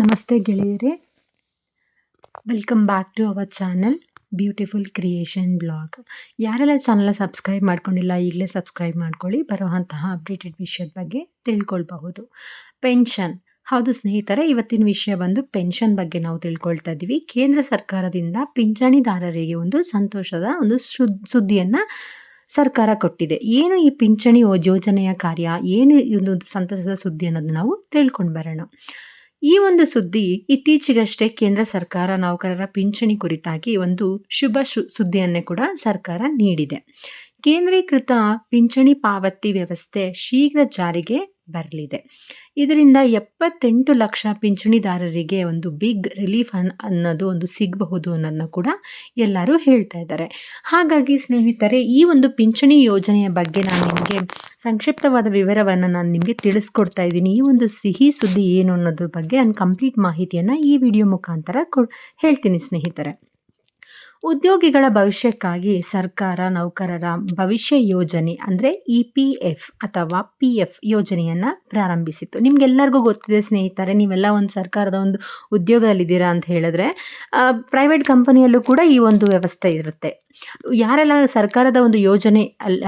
ನಮಸ್ತೆ ಗೆಳೆಯರೇ. Welcome back to our channel beautiful creation blog ಯಾರೆಲ್ಲ ಚಾನಲ್ನ ಸಬ್ಸ್ಕ್ರೈಬ್ ಮಾಡ್ಕೊಂಡಿಲ್ಲ, ಈಗಲೇ ಸಬ್ಸ್ಕ್ರೈಬ್ ಮಾಡ್ಕೊಳ್ಳಿ. ಬರುವಂತಹ ಅಪ್ಡೇಟೆಡ್ ವಿಷಯದ ಬಗ್ಗೆ ತಿಳ್ಕೊಳ್ಬಹುದು. ಪೆನ್ಷನ್ ಹೌದು ಸ್ನೇಹಿತರೆ, ಇವತ್ತಿನ ವಿಷಯ ಬಂದು ಪೆನ್ಷನ್ ಬಗ್ಗೆ ನಾವು ತಿಳ್ಕೊಳ್ತಾ ಇದ್ದೀವಿ. ಕೇಂದ್ರ ಸರ್ಕಾರದಿಂದ ಪಿಂಚಣಿದಾರರಿಗೆ ಒಂದು ಸಂತೋಷದ, ಒಂದು ಸುದ್ ಸುದ್ದಿಯನ್ನು ಸರ್ಕಾರ ಕೊಟ್ಟಿದೆ. ಏನು ಈ ಪಿಂಚಣಿ ಯೋಜನೆಯ ಕಾರ್ಯ, ಏನು ಒಂದು ಸಂತಸದ ಸುದ್ದಿ ಅನ್ನೋದು ನಾವು ತಿಳ್ಕೊಂಡು ಬರೋಣ. ಈ ಒಂದು ಸುದ್ದಿ ಇತ್ತೀಚೆಗಷ್ಟೇ ಕೇಂದ್ರ ಸರ್ಕಾರ ನೌಕರರ ಪಿಂಚಣಿ ಕುರಿತಾಗಿ ಒಂದು ಶುಭ ಸುದ್ದಿಯನ್ನೇ ಕೂಡ ಸರ್ಕಾರ ನೀಡಿದೆ. ಕೇಂದ್ರೀಕೃತ ಪಿಂಚಣಿ ಪಾವತಿ ವ್ಯವಸ್ಥೆ ಶೀಘ್ರ ಜಾರಿಗೆ ಬರಲಿದೆ. ಇದರಿಂದ ಎಪ್ಪತ್ತೆಂಟು ಲಕ್ಷ ಪಿಂಚಣಿದಾರರಿಗೆ ಒಂದು ಬಿಗ್ ರಿಲೀಫ್ ಅನ್, ಅನ್ನೋದು ಒಂದು ಸಿಗಬಹುದು ಅನ್ನೋದನ್ನ ಕೂಡ ಎಲ್ಲರೂ ಹೇಳ್ತಾ ಇದ್ದಾರೆ. ಹಾಗಾಗಿ ಸ್ನೇಹಿತರೆ, ಈ ಒಂದು ಪಿಂಚಣಿ ಯೋಜನೆಯ ಬಗ್ಗೆ ನಾನು ನಿಮಗೆ ಸಂಕ್ಷಿಪ್ತವಾದ ವಿವರವನ್ನು ನಾನು ನಿಮಗೆ ತಿಳಿಸ್ಕೊಡ್ತಾ ಇದ್ದೀನಿ. ಈ ಒಂದು ಸಿಹಿ ಸುದ್ದಿ ಏನು ಅನ್ನೋದ್ರ ಬಗ್ಗೆ ನಾನು ಕಂಪ್ಲೀಟ್ ಮಾಹಿತಿಯನ್ನು ಈ ವಿಡಿಯೋ ಮುಖಾಂತರ ಕೊ ಹೇಳ್ತೀನಿ ಸ್ನೇಹಿತರೆ. ಉದ್ಯೋಗಿಗಳ ಭವಿಷ್ಯಕ್ಕಾಗಿ ಸರ್ಕಾರ ನೌಕರರ ಭವಿಷ್ಯ ಯೋಜನೆ ಅಂದರೆ ಇ ಪಿ ಎಫ್ ಅಥವಾ ಪಿ ಎಫ್ ಯೋಜನೆಯನ್ನು ಪ್ರಾರಂಭಿಸಿತ್ತು. ನಿಮಗೆಲ್ಲರಿಗೂ ಗೊತ್ತಿದೆ ಸ್ನೇಹಿತರೆ, ನೀವೆಲ್ಲ ಒಂದು ಸರ್ಕಾರದ ಒಂದು ಉದ್ಯೋಗದಲ್ಲಿದ್ದೀರಾ ಅಂತ ಹೇಳಿದ್ರೆ ಪ್ರೈವೇಟ್ ಕಂಪನಿಯಲ್ಲೂ ಕೂಡ ಈ ಒಂದು ವ್ಯವಸ್ಥೆ ಇರುತ್ತೆ. ಯಾರೆಲ್ಲ ಸರ್ಕಾರದ ಒಂದು ಯೋಜನೆ ಅಲ್ಲಿ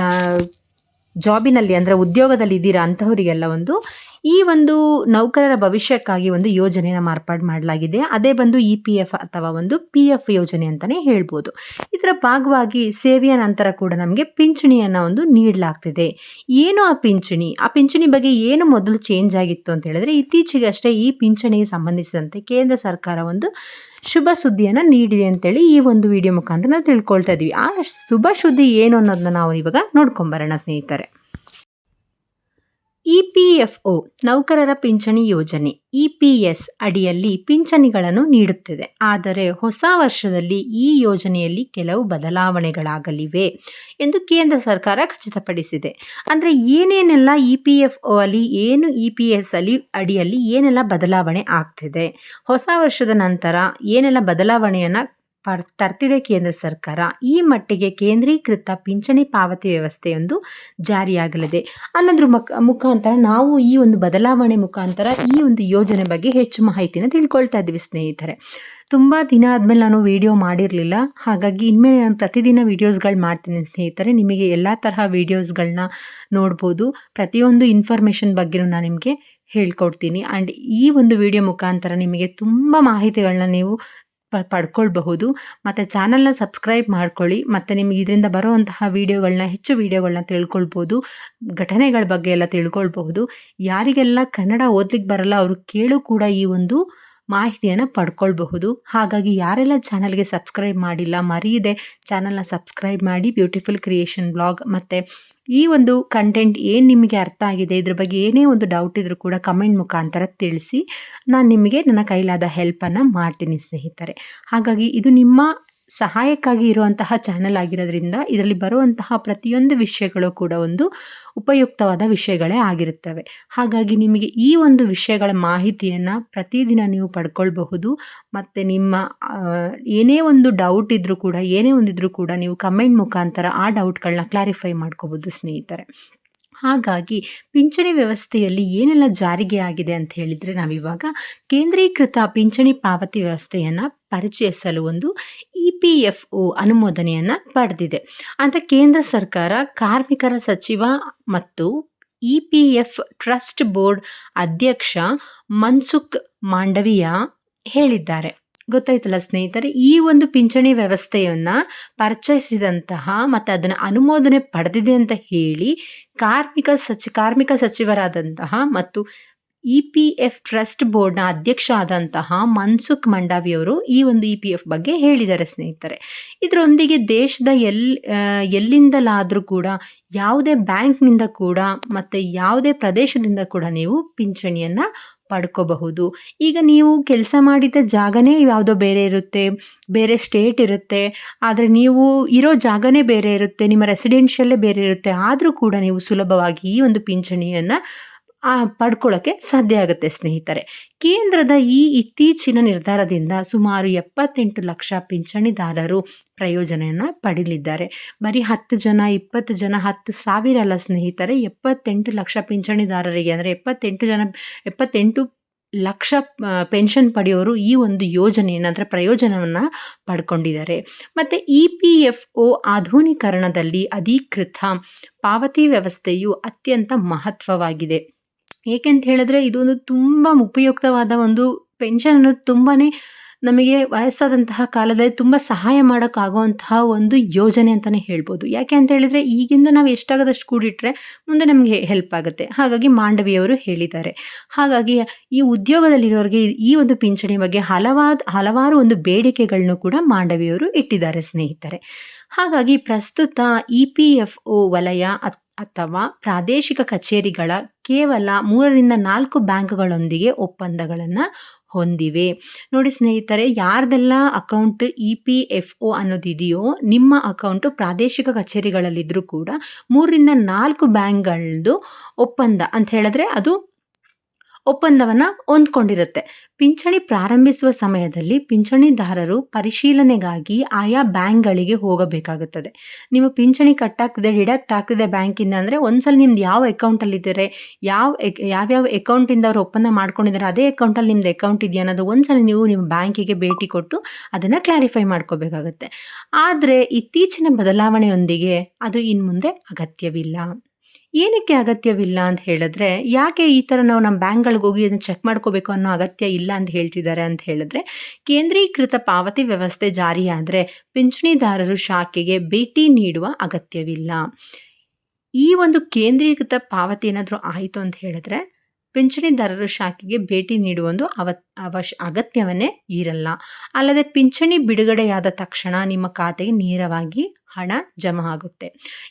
ಜಾಬಿನಲ್ಲಿ ಅಂದರೆ ಉದ್ಯೋಗದಲ್ಲಿ ಇದ್ದೀರಾ ಅಂಥವರಿಗೆಲ್ಲ ಒಂದು ಈ ಒಂದು ನೌಕರರ ಭವಿಷ್ಯಕ್ಕಾಗಿ ಒಂದು ಯೋಜನೆಯನ್ನು ಮಾರ್ಪಾಡು ಮಾಡಲಾಗಿದೆ. ಅದೇ ಬಂದು ಇ ಪಿ ಎಫ್ ಅಥವಾ ಒಂದು ಪಿ ಎಫ್ ಯೋಜನೆ ಅಂತಲೇ ಹೇಳ್ಬೋದು. ಇದರ ಭಾಗವಾಗಿ ಸೇವೆಯ ನಂತರ ಕೂಡ ನಮಗೆ ಪಿಂಚಣಿಯನ್ನು ಒಂದು ನೀಡಲಾಗ್ತಿದೆ. ಏನು ಆ ಪಿಂಚಣಿ? ಆ ಪಿಂಚಣಿ ಬಗ್ಗೆ ಏನು ಮೊದಲು ಚೇಂಜ್ ಆಗಿತ್ತು ಅಂತ ಹೇಳಿದ್ರೆ ಇತ್ತೀಚೆಗಷ್ಟೇ ಈ ಪಿಂಚಣಿಗೆ ಸಂಬಂಧಿಸಿದಂತೆ ಕೇಂದ್ರ ಸರ್ಕಾರ ಒಂದು ಶುಭ ಸುದ್ದಿಯನ್ನು ನೀಡಿದೆ ಅಂತೇಳಿ ಈ ಒಂದು ವಿಡಿಯೋ ಮುಖಾಂತರ ನಾವು ತಿಳ್ಕೊಳ್ತಾ ಇದ್ವಿ. ಆ ಶುಭ ಸುದ್ದಿ ಏನು ಅನ್ನೋದನ್ನ ನಾವು ಇವಾಗ ನೋಡ್ಕೊಂಬರೋಣ ಸ್ನೇಹಿತರೆ. ಇ ಪಿ ಎಫ್ ಒ, ನೌಕರರ ಪಿಂಚಣಿ ಯೋಜನೆ, ಇ ಪಿ ಎಸ್ ಅಡಿಯಲ್ಲಿ ಪಿಂಚಣಿಗಳನ್ನು ನೀಡುತ್ತಿದೆ. ಆದರೆ ಹೊಸ ವರ್ಷದಲ್ಲಿ ಈ ಯೋಜನೆಯಲ್ಲಿ ಕೆಲವು ಬದಲಾವಣೆಗಳಾಗಲಿವೆ ಎಂದು ಕೇಂದ್ರ ಸರ್ಕಾರ ಖಚಿತಪಡಿಸಿದೆ. ಅಂದರೆ ಏನೇನೆಲ್ಲ ಇ ಪಿ ಎಫ್ ಒ ಅಲ್ಲಿ, ಏನು ಇ ಪಿ ಎಸ್ ಅಲ್ಲಿ ಅಡಿಯಲ್ಲಿ ಏನೆಲ್ಲ ಬದಲಾವಣೆ ಆಗ್ತಿದೆ? ಹೊಸ ವರ್ಷದ ನಂತರ ಏನೆಲ್ಲ ಬದಲಾವಣೆಯನ್ನು ಪಡ್ ತರ್ತಿದೆ ಕೇಂದ್ರ ಸರ್ಕಾರ. ಈ ಮಟ್ಟಿಗೆ ಕೇಂದ್ರೀಕೃತ ಪಿಂಚಣಿ ಪಾವತಿ ವ್ಯವಸ್ಥೆಯೊಂದು ಜಾರಿಯಾಗಲಿದೆ. ಅನ್ನೋದ್ರ ಮುಖ ಮುಖಾಂತರ ನಾವು ಈ ಒಂದು ಬದಲಾವಣೆ ಮುಖಾಂತರ ಈ ಒಂದು ಯೋಜನೆ ಬಗ್ಗೆ ಹೆಚ್ಚು ಮಾಹಿತಿನ ತಿಳ್ಕೊಳ್ತಾ ಇದ್ವಿ ಸ್ನೇಹಿತರೆ. ತುಂಬ ದಿನ ಆದಮೇಲೆ ನಾನು ವಿಡಿಯೋ ಮಾಡಿರಲಿಲ್ಲ. ಹಾಗಾಗಿ ಇನ್ಮೇಲೆ ನಾನು ಪ್ರತಿದಿನ ವೀಡಿಯೋಸ್ಗಳು ಮಾಡ್ತೀನಿ ಸ್ನೇಹಿತರೆ. ನಿಮಗೆ ಎಲ್ಲ ತರಹ ವೀಡಿಯೋಸ್ಗಳನ್ನ ನೋಡ್ಬೋದು. ಪ್ರತಿಯೊಂದು ಇನ್ಫಾರ್ಮೇಷನ್ ಬಗ್ಗೆನೂ ನಾನು ನಿಮಗೆ ಹೇಳ್ಕೊಡ್ತೀನಿ. ಆ್ಯಂಡ್ ಈ ಒಂದು ವಿಡಿಯೋ ಮುಖಾಂತರ ನಿಮಗೆ ತುಂಬ ಮಾಹಿತಿಗಳನ್ನ ನೀವು ಪ, ಪಡ್ಕೊಳ್ಬಹುದು. ಮತ್ತು ಚಾನಲ್ನ ಸಬ್ಸ್ಕ್ರೈಬ್ ಮಾಡ್ಕೊಳ್ಳಿ. ಮತ್ತು ನಿಮಗೆ ಇದರಿಂದ ಬರುವಂತಹ ವೀಡಿಯೋಗಳನ್ನ ಹೆಚ್ಚು ವೀಡಿಯೋಗಳನ್ನ ತಿಳ್ಕೊಳ್ಬೋದು. ಘಟನೆಗಳ ಬಗ್ಗೆ ಎಲ್ಲ ತಿಳ್ಕೊಳ್ಬಹುದು. ಯಾರಿಗೆಲ್ಲ ಕನ್ನಡ ಓದ್ಲಿಕ್ಕೆ ಬರಲ್ಲ, ಅವರು ಕೇಳು ಕೂಡ ಈ ಒಂದು ಮಾಹಿತಿಯನ್ನು ಪಡ್ಕೊಳ್ಬಹುದು. ಹಾಗಾಗಿ ಯಾರೆಲ್ಲ ಚಾನಲ್ಗೆ ಸಬ್ಸ್ಕ್ರೈಬ್ ಮಾಡಿಲ್ಲ ಮರೀದೆ ಚಾನಲ್ನ ಸಬ್ಸ್ಕ್ರೈಬ್ ಮಾಡಿ ಬ್ಯೂಟಿಫುಲ್ ಕ್ರಿಯೇಷನ್ ಬ್ಲಾಗ್ ಮತ್ತು ಈ ಒಂದು ಕಂಟೆಂಟ್ ಏನು ನಿಮಗೆ ಅರ್ಥ ಆಗಿದೆ, ಇದ್ರ ಬಗ್ಗೆ ಏನೇ ಒಂದು ಡೌಟ್ ಇದ್ರೂ ಕೂಡ ಕಮೆಂಟ್ ಮುಖಾಂತರ ತಿಳಿಸಿ. ನಾನು ನಿಮಗೆ ನನ್ನ ಕೈಲಾದ ಹೆಲ್ಪನ್ನು ಮಾಡ್ತೀನಿ ಸ್ನೇಹಿತರೆ. ಹಾಗಾಗಿ ಇದು ನಿಮ್ಮ ಸಹಾಯಕ್ಕಾಗಿ ಇರುವಂತಹ ಚಾನಲ್ ಆಗಿರೋದ್ರಿಂದ ಇದರಲ್ಲಿ ಬರುವಂತಹ ಪ್ರತಿಯೊಂದು ವಿಷಯಗಳು ಕೂಡ ಒಂದು ಉಪಯುಕ್ತವಾದ ವಿಷಯಗಳೇ ಆಗಿರುತ್ತವೆ. ಹಾಗಾಗಿ ನಿಮಗೆ ಈ ಒಂದು ವಿಷಯಗಳ ಮಾಹಿತಿಯನ್ನು ಪ್ರತಿದಿನ ನೀವು ಪಡ್ಕೊಳ್ಬಹುದು. ಮತ್ತು ನಿಮ್ಮ ಏನೇ ಒಂದು ಡೌಟ್ ಇದ್ದರೂ ಕೂಡ, ಏನೇ ಒಂದಿದ್ರೂ ಕೂಡ ನೀವು ಕಮೆಂಟ್ ಮುಖಾಂತರ ಆ ಡೌಟ್ಗಳನ್ನ ಕ್ಲಾರಿಫೈ ಮಾಡ್ಕೋಬೋದು ಸ್ನೇಹಿತರೆ. ಹಾಗಾಗಿ ಪಿಂಚಣಿ ವ್ಯವಸ್ಥೆಯಲ್ಲಿ ಏನೆಲ್ಲ ಜಾರಿಗೆ ಆಗಿದೆ ಅಂತ ಹೇಳಿದರೆ ನಾವಿವಾಗ ಕೇಂದ್ರೀಕೃತ ಪಿಂಚಣಿ ಪಾವತಿ ವ್ಯವಸ್ಥೆಯನ್ನು ಪರಿಚಯಿಸಲು ಒಂದು ಇ ಪಿ ಎಫ್ ಒ ಅನುಮೋದನೆಯನ್ನು ಪಡೆದಿದೆ. ಅಂತ ಕೇಂದ್ರ ಸರ್ಕಾರ, ಕಾರ್ಮಿಕರ ಸಚಿವ ಮತ್ತು E P F trust board ಅಧ್ಯಕ್ಷ ಮನ್ಸುಖ್ ಮಾಂಡವಿಯಾ ಹೇಳಿದ್ದಾರೆ. ಗೊತ್ತಾಯ್ತಲ್ಲ ಸ್ನೇಹಿತರೆ, ಈ ಒಂದು ಪಿಂಚಣಿ ವ್ಯವಸ್ಥೆಯನ್ನು ಪರಿಚಯಿಸಿದಂತಹ ಮತ್ತು ಅದನ್ನು ಅನುಮೋದನೆ ಪಡೆದಿದೆ ಅಂತ ಹೇಳಿ ಕಾರ್ಮಿಕ ಸಚಿ, ಕಾರ್ಮಿಕ ಸಚಿವರಾದಂತಹ ಮತ್ತು ಇ ಪಿ ಎಫ್ ಟ್ರಸ್ಟ್ ಬೋರ್ಡ್ನ ಅಧ್ಯಕ್ಷ ಆದಂತಹ ಮನ್ಸುಖ್ ಮಂಡಾವಿಯವರು ಈ ಒಂದು ಇ ಪಿ ಎಫ್ ಬಗ್ಗೆ ಹೇಳಿದ್ದಾರೆ ಸ್ನೇಹಿತರೆ. ಇದರೊಂದಿಗೆ ದೇಶದ ಎಲ್ ಎಲ್ಲಿಂದಲಾದರೂ ಕೂಡ ಯಾವುದೇ ಬ್ಯಾಂಕ್ನಿಂದ ಕೂಡ ಮತ್ತು ಯಾವುದೇ ಪ್ರದೇಶದಿಂದ ಕೂಡ ನೀವು ಪಿಂಚಣಿಯನ್ನು ಪಡ್ಕೋಬಹುದು. ಈಗ ನೀವು ಕೆಲಸ ಮಾಡಿದ ಜಾಗನೇ ಯಾವುದೋ ಬೇರೆ ಇರುತ್ತೆ, ಬೇರೆ ಸ್ಟೇಟ್ ಇರುತ್ತೆ, ಆದರೆ ನೀವು ಇರೋ ಜಾಗನೇ ಬೇರೆ ಇರುತ್ತೆ, ನಿಮ್ಮ ರೆಸಿಡೆನ್ಷಿಯಲ್ಲೇ ಬೇರೆ ಇರುತ್ತೆ, ಆದರೂ ಕೂಡ ನೀವು ಸುಲಭವಾಗಿ ಈ ಒಂದು ಪಿಂಚಣಿಯನ್ನು ಪಡ್ಕೊಳ್ಳೋಕ್ಕೆ ಸಾಧ್ಯ ಆಗುತ್ತೆ ಸ್ನೇಹಿತರೆ. ಕೇಂದ್ರದ ಈ ಇತ್ತೀಚಿನ ನಿರ್ಧಾರದಿಂದ ಸುಮಾರು ಎಪ್ಪತ್ತೆಂಟು ಲಕ್ಷ ಪಿಂಚಣಿದಾರರು ಪ್ರಯೋಜನೆಯನ್ನು ಪಡೀಲಿದ್ದಾರೆ. ಬರೀ ಹತ್ತು ಜನ, ಇಪ್ಪತ್ತು ಜನ, ಹತ್ತು ಸಾವಿರ ಅಲ್ಲ ಸ್ನೇಹಿತರೆ, ಎಪ್ಪತ್ತೆಂಟು ಲಕ್ಷ ಪಿಂಚಣಿದಾರರಿಗೆ ಅಂದರೆ ಎಪ್ಪತ್ತೆಂಟು ಜನ, ಎಪ್ಪತ್ತೆಂಟು ಲಕ್ಷ ಪೆನ್ಷನ್ ಪಡೆಯೋರು ಈ ಒಂದು ಯೋಜನೆಯನ್ನು ಅಂದರೆ ಪ್ರಯೋಜನವನ್ನು ಪಡ್ಕೊಂಡಿದ್ದಾರೆ. ಮತ್ತು ಇ ಪಿ ಎಫ್ ಒ ಆಧುನೀಕರಣದಲ್ಲಿ ಅಧಿಕೃತ ಪಾವತಿ ವ್ಯವಸ್ಥೆಯು ಅತ್ಯಂತ ಮಹತ್ವವಾಗಿದೆ. ಏಕೆಂತ ಹೇಳಿದ್ರೆ ಇದೊಂದು ತುಂಬ ಉಪಯುಕ್ತವಾದ ಒಂದು ಪೆನ್ಷನ್ ಅನ್ನೋದು ತುಂಬಾ ನಮಗೆ ವಯಸ್ಸಾದಂತಹ ಕಾಲದಲ್ಲಿ ತುಂಬ ಸಹಾಯ ಮಾಡೋಕ್ಕಾಗುವಂತಹ ಒಂದು ಯೋಜನೆ ಅಂತಲೇ ಹೇಳ್ಬೋದು. ಯಾಕೆ ಅಂತ ಹೇಳಿದರೆ ಈಗಿಂದ ನಾವು ಎಷ್ಟಾಗದಷ್ಟು ಕೂಡಿಟ್ರೆ ಮುಂದೆ ನಮಗೆ ಹೆಲ್ಪ್ ಆಗುತ್ತೆ. ಹಾಗಾಗಿ ಮಾಂಡವಿಯವರು ಹೇಳಿದ್ದಾರೆ. ಹಾಗಾಗಿ ಈ ಉದ್ಯೋಗದಲ್ಲಿರೋರಿಗೆ ಈ ಒಂದು ಪಿಂಚಣಿ ಬಗ್ಗೆ ಹಲವಾದ, ಹಲವಾರು ಒಂದು ಬೇಡಿಕೆಗಳನ್ನು ಕೂಡ ಮಾಂಡವಿಯವರು ಇಟ್ಟಿದ್ದಾರೆ ಸ್ನೇಹಿತರೆ. ಹಾಗಾಗಿ ಪ್ರಸ್ತುತ ಇ ಪಿ ಎಫ್ ಒ ವಲಯ ಅಥವಾ ಪ್ರಾದೇಶಿಕ ಕಚೇರಿಗಳ ಕೇವಲ ಮೂರರಿಂದ ನಾಲ್ಕು ಬ್ಯಾಂಕ್ಗಳೊಂದಿಗೆ ಒಪ್ಪಂದಗಳನ್ನು ಹೊಂದಿವೆ. ನೋಡಿ ಸ್ನೇಹಿತರೆ, ಯಾರ್ದೆಲ್ಲ account E P F O ಅನ್ನೋದಿದೆಯೋ ನಿಮ್ಮ ಅಕೌಂಟು ಪ್ರಾದೇಶಿಕ ಕಚೇರಿಗಳಲ್ಲಿದ್ದರೂ ಕೂಡ ಮೂರರಿಂದ ನಾಲ್ಕು ಬ್ಯಾಂಕ್ಗಳದ್ದು ಒಪ್ಪಂದ ಅಂತ ಹೇಳಿದ್ರೆ ಅದು ಒಪ್ಪಂದವನ್ನು ಹೊಂದ್ಕೊಂಡಿರುತ್ತೆ. ಪಿಂಚಣಿ ಪ್ರಾರಂಭಿಸುವ ಸಮಯದಲ್ಲಿ ಪಿಂಚಣಿದಾರರು ಪರಿಶೀಲನೆಗಾಗಿ ಆಯಾ ಬ್ಯಾಂಕ್ಗಳಿಗೆ ಹೋಗಬೇಕಾಗುತ್ತದೆ. ನಿಮ್ಮ ಪಿಂಚಣಿ ಕಟ್ಟಾಕಿದೆ ಡಿಡಕ್ಟ್ ಆಗ್ತಿದೆ ಬ್ಯಾಂಕಿಂದ ಅಂದರೆ ಒಂದ್ಸಲ ನಿಮ್ದು ಯಾವ ಅಕೌಂಟಲ್ಲಿದ್ದಾರೆ, ಯಾವ ಎಕ್, ಯಾವ್ಯಾವ ಅಕೌಂಟಿಂದ ಅವರು ಒಪ್ಪಂದ ಮಾಡ್ಕೊಂಡಿದ್ದಾರೆ, ಅದೇ ಅಕೌಂಟಲ್ಲಿ ನಿಮ್ದು ಅಕೌಂಟ್ ಇದೆಯಾ ಅನ್ನೋದು ಒಂದ್ಸಲ ನೀವು ನಿಮ್ಮ ಬ್ಯಾಂಕಿಗೆ ಭೇಟಿ ಕೊಟ್ಟು ಅದನ್ನು ಕ್ಲಾರಿಫೈ ಮಾಡ್ಕೋಬೇಕಾಗುತ್ತೆ. ಆದರೆ ಇತ್ತೀಚಿನ ಬದಲಾವಣೆಯೊಂದಿಗೆ ಅದು ಇನ್ನು ಮುಂದೆ ಅಗತ್ಯವಿಲ್ಲ. ಏನಕ್ಕೆ ಅಗತ್ಯವಿಲ್ಲ ಅಂತ ಹೇಳಿದ್ರೆ, ಯಾಕೆ ಈ ಥರ ನಾವು ನಮ್ಮ ಬ್ಯಾಂಕ್ಗಳಿಗೆ ಹೋಗಿ ಅದನ್ನು ಚೆಕ್ ಮಾಡ್ಕೋಬೇಕು ಅನ್ನೋ ಅಗತ್ಯ ಇಲ್ಲ ಅಂತ ಹೇಳ್ತಿದ್ದಾರೆ ಅಂತ ಹೇಳಿದ್ರೆ, ಕೇಂದ್ರೀಕೃತ ಪಾವತಿ ವ್ಯವಸ್ಥೆ ಜಾರಿಯಾದರೆ ಪಿಂಚಣಿದಾರರು ಶಾಖೆಗೆ ಭೇಟಿ ನೀಡುವ ಅಗತ್ಯವಿಲ್ಲ. ಈ ಒಂದು ಕೇಂದ್ರೀಕೃತ ಪಾವತಿ ಏನಾದರೂ ಆಯಿತು ಅಂತ ಹೇಳಿದ್ರೆ, ಪಿಂಚಣಿದಾರರು ಶಾಖೆಗೆ ಭೇಟಿ ನೀಡುವ ಒಂದು ಅವ ಅವಶ್ಯ ಅಗತ್ಯವನ್ನೇ ಇರಲ್ಲ. ಅಲ್ಲದೆ ಪಿಂಚಣಿ ಬಿಡುಗಡೆಯಾದ ತಕ್ಷಣ ನಿಮ್ಮ ಖಾತೆಗೆ ನೇರವಾಗಿ ಹಣ ಜಮಾ ಆಗುತ್ತೆ.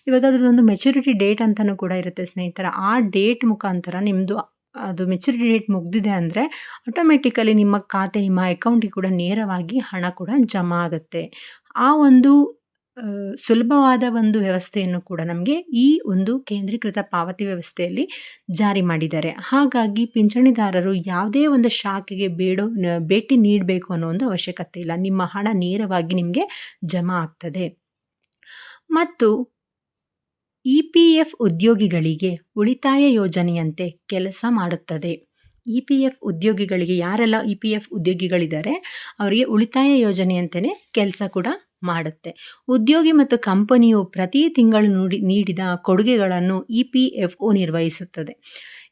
ಇವಾಗ ಅದ್ರದ್ದೊಂದು ಮೆಚುರಿಟಿ ಡೇಟ್ ಅಂತಲೂ ಕೂಡ ಇರುತ್ತೆ ಸ್ನೇಹಿತರ. ಆ ಡೇಟ್ ಮುಖಾಂತರ ನಿಮ್ಮದು ಅದು ಮೆಚುರಿಟಿ ಡೇಟ್ ಮುಗ್ದಿದೆ ಅಂದರೆ ಆಟೋಮೆಟಿಕಲಿ ನಿಮ್ಮ ಖಾತೆ, ನಿಮ್ಮ ಅಕೌಂಟಿಗೆ ಕೂಡ ನೇರವಾಗಿ ಹಣ ಕೂಡ ಜಮಾ ಆಗುತ್ತೆ. ಆ ಒಂದು ಸುಲಭವಾದ ಒಂದು ವ್ಯವಸ್ಥೆಯನ್ನು ಕೂಡ ನಮಗೆ ಈ ಒಂದು ಕೇಂದ್ರೀಕೃತ ಪಾವತಿ ವ್ಯವಸ್ಥೆಯಲ್ಲಿ ಜಾರಿ ಮಾಡಿದ್ದಾರೆ. ಹಾಗಾಗಿ ಪಿಂಚಣಿದಾರರು ಯಾವುದೇ ಒಂದು ಶಾಖೆಗೆ ಬೇಡೋ ಭೇಟಿ ನೀಡಬೇಕು ಅನ್ನೋ ಒಂದು ಅವಶ್ಯಕತೆ ಇಲ್ಲ. ನಿಮ್ಮ ಹಣ ನೇರವಾಗಿ ನಿಮಗೆ ಜಮಾ ಆಗ್ತದೆ. ಮತ್ತು ಇ ಪಿ ಎಫ್ ಉದ್ಯೋಗಿಗಳಿಗೆ ಉಳಿತಾಯ ಯೋಜನೆಯಂತೆ ಕೆಲಸ ಮಾಡುತ್ತದೆ. ಇ ಪಿ ಎಫ್ ಉದ್ಯೋಗಿಗಳಿಗೆ ಯಾರೆಲ್ಲ ಇ ಪಿ ಎಫ್ ಉದ್ಯೋಗಿಗಳಿದ್ದಾರೆ, ಅವರಿಗೆ ಉಳಿತಾಯ ಯೋಜನೆಯಂತೆಯೇ ಕೆಲಸ ಕೂಡ ಮಾಡುತ್ತೆ. ಉದ್ಯೋಗಿ ಮತ್ತು ಕಂಪನಿಯು ಪ್ರತಿ ತಿಂಗಳು ನುಡಿ, ನೀಡಿದ ಕೊಡುಗೆಗಳನ್ನು ಇ ಪಿ ಎಫ್ ಒ ನಿರ್ವಹಿಸುತ್ತದೆ.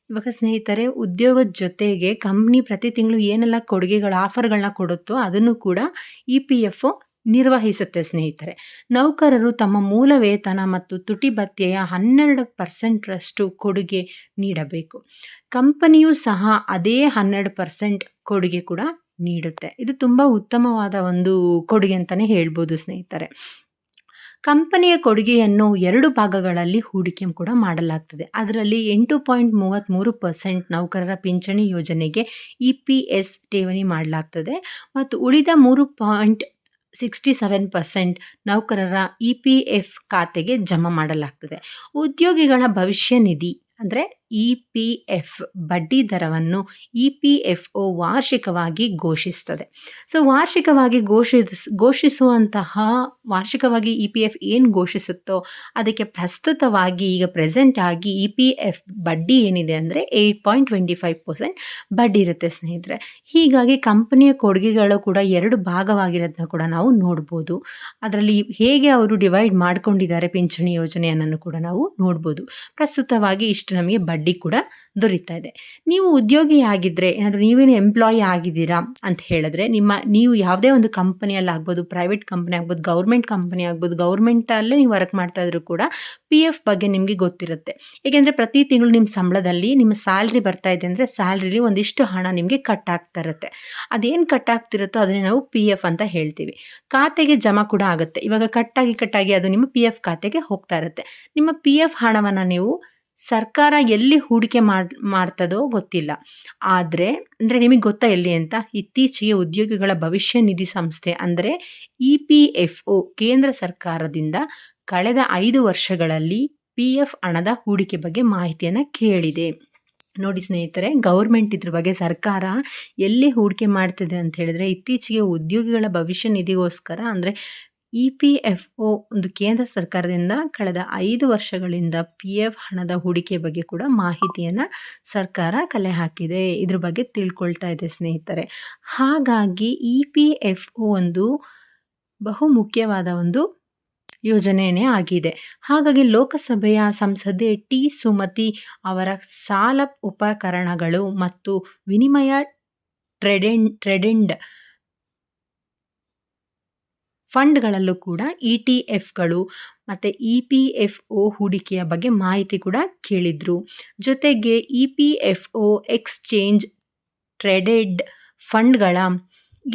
ಇವಾಗ ಸ್ನೇಹಿತರೆ ಉದ್ಯೋಗದ ಜೊತೆಗೆ ಕಂಪ್ನಿ ಪ್ರತಿ ತಿಂಗಳು ಏನೆಲ್ಲ ಕೊಡುಗೆಗಳ, ಆಫರ್ಗಳನ್ನ ಕೊಡುತ್ತೋ ಅದನ್ನು ಕೂಡ ಇ ಪಿ ಎಫ್ ಒ ನಿರ್ವಹಿಸುತ್ತೆ ಸ್ನೇಹಿತರೆ. ನೌಕರರು ತಮ್ಮ ಮೂಲ ವೇತನ ಮತ್ತು ತುಟಿ ಭತ್ಯೆಯ ಹನ್ನೆರಡು ಪರ್ಸೆಂಟ್ರಷ್ಟು ಕೊಡುಗೆ ನೀಡಬೇಕು. ಕಂಪನಿಯು ಸಹ ಅದೇ ಹನ್ನೆರಡು ಪರ್ಸೆಂಟ್ ಕೊಡುಗೆ ಕೂಡ ನೀಡುತ್ತೆ. ಇದು ತುಂಬ ಉತ್ತಮವಾದ ಒಂದು ಕೊಡುಗೆ ಅಂತಲೇ ಹೇಳ್ಬೋದು ಸ್ನೇಹಿತರೆ. ಕಂಪನಿಯ ಕೊಡುಗೆಯನ್ನು ಎರಡು ಭಾಗಗಳಲ್ಲಿ ಹೂಡಿಕೆ ಕೂಡ ಮಾಡಲಾಗ್ತದೆ. ಅದರಲ್ಲಿ ಎಂಟು ಪಾಯಿಂಟ್ ಮೂವತ್ತ್ಮೂರು ಪರ್ಸೆಂಟ್ ನೌಕರರ ಪಿಂಚಣಿ ಯೋಜನೆಗೆ ಇ ಪಿ ಎಸ್ ಠೇವಣಿ ಮಾಡಲಾಗ್ತದೆ. ಮತ್ತು ಉಳಿದ ಮೂರು ಪಾಯಿಂಟ್ ಸಿಕ್ಸ್ಟಿ ಸೆವೆನ್ ಪರ್ಸೆಂಟ್ ನೌಕರರ ಇ ಪಿ ಎಫ್ ಖಾತೆಗೆ ಜಮಾ ಮಾಡಲಾಗ್ತದೆ. ಉದ್ಯೋಗಿಗಳ ಭವಿಷ್ಯ ನಿಧಿ ಅಂದರೆ ಇ ಪಿ ಎಫ್ ಬಡ್ಡಿ ದರವನ್ನು ಇ ಪಿ ಎಫ್ ಒ ವಾರ್ಷಿಕವಾಗಿ ಘೋಷಿಸ್ತದೆ. ಸೊ ವಾರ್ಷಿಕವಾಗಿ ಘೋಷಿಸ್, ಘೋಷಿಸುವಂತಹ, ವಾರ್ಷಿಕವಾಗಿ ಇ ಪಿ ಎಫ್ ಏನು ಘೋಷಿಸುತ್ತೋ, ಅದಕ್ಕೆ ಪ್ರಸ್ತುತವಾಗಿ ಈಗ ಪ್ರೆಸೆಂಟ್ ಆಗಿ ಇ ಪಿ ಎಫ್ ಬಡ್ಡಿ ಏನಿದೆ ಅಂದರೆ eight point twenty five percent ಬಡ್ಡಿ ಇರುತ್ತೆ ಸ್ನೇಹಿತರೆ. ಹೀಗಾಗಿ ಕಂಪನಿಯ ಕೊಡುಗೆಗಳು ಕೂಡ ಎರಡು ಭಾಗವಾಗಿರೋದನ್ನ ಕೂಡ ನಾವು ನೋಡ್ಬೋದು. ಅದರಲ್ಲಿ ಹೇಗೆ ಅವರು ಡಿವೈಡ್ ಮಾಡ್ಕೊಂಡಿದ್ದಾರೆ ಪಿಂಚಣಿ ಯೋಜನೆಯನ್ನು ಕೂಡ ನಾವು ನೋಡ್ಬೋದು. ಪ್ರಸ್ತುತವಾಗಿ ನಮಗೆ ಬಡ್ಡಿ ಬಡ್ಡಿ ಕೂಡ ದೊರೀತಾ ಇದೆ. ನೀವು ಉದ್ಯೋಗಿ ಆಗಿದ್ದರೆ ಏನಾದರೂ ನೀವೇನು ಎಂಪ್ಲಾಯಿ ಆಗಿದ್ದೀರಾ ಅಂತ ಹೇಳಿದ್ರೆ, ನಿಮ್ಮ, ನೀವು ಯಾವುದೇ ಒಂದು ಕಂಪನಿಯಲ್ಲಿ ಆಗ್ಬೋದು ಪ್ರೈವೇಟ್ ಕಂಪನಿ ಆಗ್ಬೋದು ಗೌರ್ಮೆಂಟ್ ಕಂಪನಿ ಆಗ್ಬೋದು ಗೌರ್ಮೆಂಟಲ್ಲೇ ನೀವು ವರ್ಕ್ ಮಾಡ್ತಾ ಇದ್ರು ಕೂಡ ಪಿ ಎಫ್ ಬಗ್ಗೆ ನಿಮಗೆ ಗೊತ್ತಿರುತ್ತೆ. ಏಕೆಂದರೆ ಪ್ರತಿ ತಿಂಗಳು ನಿಮ್ಮ ಸಂಬಳದಲ್ಲಿ ನಿಮ್ಮ ಸ್ಯಾಲ್ರಿ ಬರ್ತಾ ಇದೆ ಅಂದರೆ ಸ್ಯಾಲ್ರಿಲಿ ಒಂದಿಷ್ಟು ಹಣ ನಿಮಗೆ ಕಟ್ ಆಗ್ತಾ ಇರುತ್ತೆ. ಅದೇನು ಕಟ್ ಆಗ್ತಿರುತ್ತೋ ಅದನ್ನೇ ನಾವು ಪಿ ಎಫ್ ಅಂತ ಹೇಳ್ತೀವಿ. ಖಾತೆಗೆ ಜಮಾ ಕೂಡ ಆಗುತ್ತೆ. ಇವಾಗ ಕಟ್ಟಾಗಿ ಕಟ್ಟಾಗಿ ಅದು ನಿಮ್ಮ ಪಿ ಎಫ್ ಖಾತೆಗೆ ಹೋಗ್ತಾ ಇರುತ್ತೆ. ನಿಮ್ಮ ಪಿ ಎಫ್ ಹಣವನ್ನು ನೀವು ಸರ್ಕಾರ ಎಲ್ಲಿ ಹೂಡಿಕೆ ಮಾಡಿ, ಮಾಡ್ತದೋ ಗೊತ್ತಿಲ್ಲ. ಆದರೆ, ಅಂದರೆ ನಿಮಗೆ ಗೊತ್ತಾ ಎಲ್ಲಿ ಅಂತ? ಇತ್ತೀಚೆಗೆ ಉದ್ಯೋಗಿಗಳ ಭವಿಷ್ಯ ನಿಧಿ ಸಂಸ್ಥೆ, ಅಂದರೆ ಇ ಪಿ ಎಫ್ ಒ, ಕೇಂದ್ರ ಸರ್ಕಾರದಿಂದ ಕಳೆದ ಐದು ವರ್ಷಗಳಲ್ಲಿ ಪಿ ಎಫ್ ಹಣದ ಹೂಡಿಕೆ ಬಗ್ಗೆ ಮಾಹಿತಿಯನ್ನು ಕೇಳಿದೆ. ನೋಡಿ ಸ್ನೇಹಿತರೆ, ಗೌರ್ಮೆಂಟ್ ಇದ್ರ ಬಗ್ಗೆ ಸರ್ಕಾರ ಎಲ್ಲಿ ಹೂಡಿಕೆ ಮಾಡ್ತಿದೆ ಅಂತ ಹೇಳಿದ್ರೆ, ಇತ್ತೀಚೆಗೆ ಉದ್ಯೋಗಿಗಳ ಭವಿಷ್ಯ ನಿಧಿಗೋಸ್ಕರ, ಅಂದರೆ ಇ ಪಿ ಎಫ್ ಒ ಒಂದು ಕೇಂದ್ರ ಸರ್ಕಾರದಿಂದ ಕಳೆದ ಐದು ವರ್ಷಗಳಿಂದ ಪಿ ಎಫ್ ಹಣದ ಹೂಡಿಕೆ ಬಗ್ಗೆ ಕೂಡ ಮಾಹಿತಿಯನ್ನು ಸರ್ಕಾರ ಕಲೆ ಹಾಕಿದೆ. ಇದ್ರ ಬಗ್ಗೆ ತಿಳ್ಕೊಳ್ತಾ ಇದೆ ಸ್ನೇಹಿತರೆ. ಹಾಗಾಗಿ ಇ ಪಿ ಎಫ್ ಒ ಒಂದು ಬಹು ಮುಖ್ಯವಾದ ಒಂದು ಯೋಜನೆಯೇ ಆಗಿದೆ. ಹಾಗಾಗಿ ಲೋಕಸಭೆಯ ಸಂಸದೆ ಟಿ ಸುಮತಿ ಅವರ ಸಾಲ ಉಪಕರಣಗಳು ಮತ್ತು ವಿನಿಮಯ ಟ್ರೆಡೆಂಡ್ ಟ್ರೆಡೆಂಡ್ ಫಂಡ್ಗಳಲ್ಲೂ ಕೂಡ ಇ ಟಿ ಎಫ್ಗಳು ಮತ್ತು ಇ ಪಿ ಎಫ್ ಒ ಹೂಡಿಕೆಯ ಬಗ್ಗೆ ಮಾಹಿತಿ ಕೂಡ ಕೇಳಿದರು. ಜೊತೆಗೆ E P F O exchange traded ಫಂಡ್ಗಳ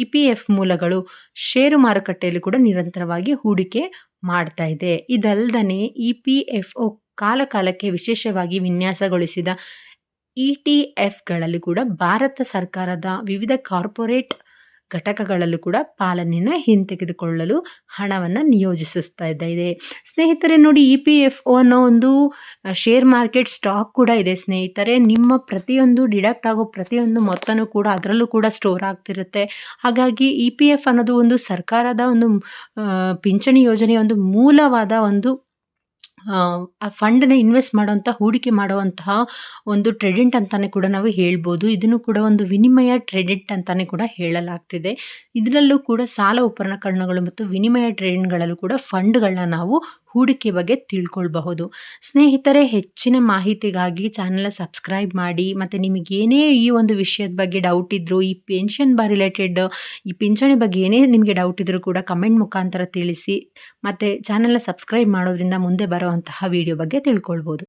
ಇ ಪಿ ಎಫ್ ಮೂಲಗಳು ಷೇರು ಮಾರುಕಟ್ಟೆಯಲ್ಲಿ ಕೂಡ ನಿರಂತರವಾಗಿ ಹೂಡಿಕೆ ಮಾಡ್ತಾ ಇದೆ. ಇದಲ್ಲದೆ ಇ ಪಿ ಎಫ್ ಒ ಕಾಲ ಕಾಲಕ್ಕೆ ವಿಶೇಷವಾಗಿ ವಿನ್ಯಾಸಗೊಳಿಸಿದ ಇ ಟಿ ಎಫ್ಗಳಲ್ಲಿ ಕೂಡ ಭಾರತ ಸರ್ಕಾರದ ವಿವಿಧ ಕಾರ್ಪೊರೇಟ್ ಘಟಕಗಳಲ್ಲೂ ಕೂಡ ಪಾಲನೆಯನ್ನು ಹಿಂತೆಗೆದುಕೊಳ್ಳಲು ಹಣವನ್ನು ನಿಯೋಜಿಸುತ್ತಾ ಇದೆ. ಸ್ನೇಹಿತರೆ, ನೋಡಿ ಇ ಪಿ ಎಫ್ ಒ ಅನ್ನೋ ಒಂದು ಶೇರ್ ಮಾರ್ಕೆಟ್ ಸ್ಟಾಕ್ ಕೂಡ ಇದೆ ಸ್ನೇಹಿತರೆ. ನಿಮ್ಮ ಪ್ರತಿಯೊಂದು ಡಿಡಕ್ಟ್ ಆಗೋ ಪ್ರತಿಯೊಂದು ಮೊತ್ತನೂ ಕೂಡ ಅದರಲ್ಲೂ ಕೂಡ ಸ್ಟೋರ್ ಆಗ್ತಿರುತ್ತೆ. ಹಾಗಾಗಿ ಇ ಪಿ ಎಫ್ ಅನ್ನೋದು ಒಂದು ಸರ್ಕಾರದ ಒಂದು ಪಿಂಚಣಿ ಯೋಜನೆಯ ಒಂದು ಮೂಲವಾದ ಒಂದು ಆ ಫಂಡನ್ನ ಇನ್ವೆಸ್ಟ್ ಮಾಡುವಂಥ ಹೂಡಿಕೆ ಮಾಡುವಂತಹ ಒಂದು ಟ್ರೆಡೆಂಟ್ ಅಂತಲೇ ಕೂಡ ನಾವು ಹೇಳ್ಬೋದು. ಇದನ್ನು ಕೂಡ ಒಂದು ವಿನಿಮಯ ಟ್ರೆಡೆಂಟ್ ಅಂತಲೇ ಕೂಡ ಹೇಳಲಾಗ್ತಿದೆ. ಇದರಲ್ಲೂ ಕೂಡ ಸಾಲ ಉಪಕರಣಗಳು ಮತ್ತು ವಿನಿಮಯ ಟ್ರೇಡ್ಗಳಲ್ಲೂ ಕೂಡ ಫಂಡ್ಗಳನ್ನ ನಾವು ಹೂಡಿಕೆ ಬಗ್ಗೆ ತಿಳ್ಕೊಳ್ಬಹುದು. ಸ್ನೇಹಿತರೆ, ಹೆಚ್ಚಿನ ಮಾಹಿತಿಗಾಗಿ ಚಾನಲ್ ಸಬ್ಸ್ಕ್ರೈಬ್ ಮಾಡಿ, ಮತ್ತು ನಿಮಗೇನೇ ಈ ಒಂದು ವಿಷಯದ ಬಗ್ಗೆ ಡೌಟ್ ಇದ್ದರೂ ಈ ಪೆನ್ಷನ್ ಬ ರಿಲೇಟೆಡ್ ಈ ಪಿಂಚಣಿ ಬಗ್ಗೆ ಏನೇ ನಿಮಗೆ ಡೌಟ್ ಇದ್ದರೂ ಕೂಡ ಕಮೆಂಟ್ ಮುಖಾಂತರ ತಿಳಿಸಿ, ಮತ್ತು ಚಾನಲ್ನ ಸಬ್ಸ್ಕ್ರೈಬ್ ಮಾಡೋದ್ರಿಂದ ಮುಂದೆ ಬರುವಂತಹ ವಿಡಿಯೋ ಬಗ್ಗೆ ತಿಳ್ಕೊಳ್ಬೋದು.